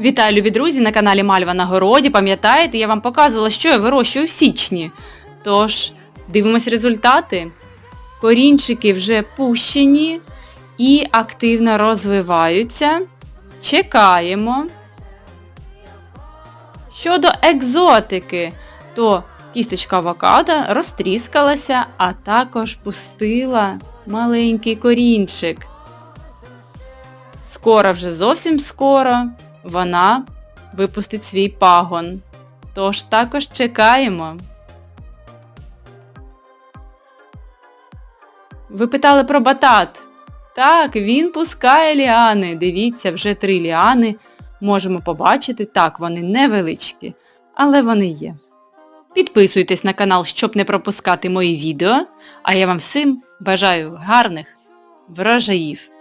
Вітаю, любі друзі, на каналі Мальва на городі. Пам'ятаєте, я вам показувала, що я вирощую в січні. Тож, дивимось результати. Корінчики вже пущені і активно розвиваються. Чекаємо. Щодо екзотики, то кісточка авокадо розтріскалася, а також пустила маленький корінчик. Скоро вже зовсім скоро вона випустить свій пагон. Тож також чекаємо. Ви питали про батат. Так, він пускає ліани. Дивіться, вже три ліани можемо побачити. Так, вони невеличкі, але вони є. Підписуйтесь на канал, щоб не пропускати мої відео, а я вам всім бажаю гарних врожаїв.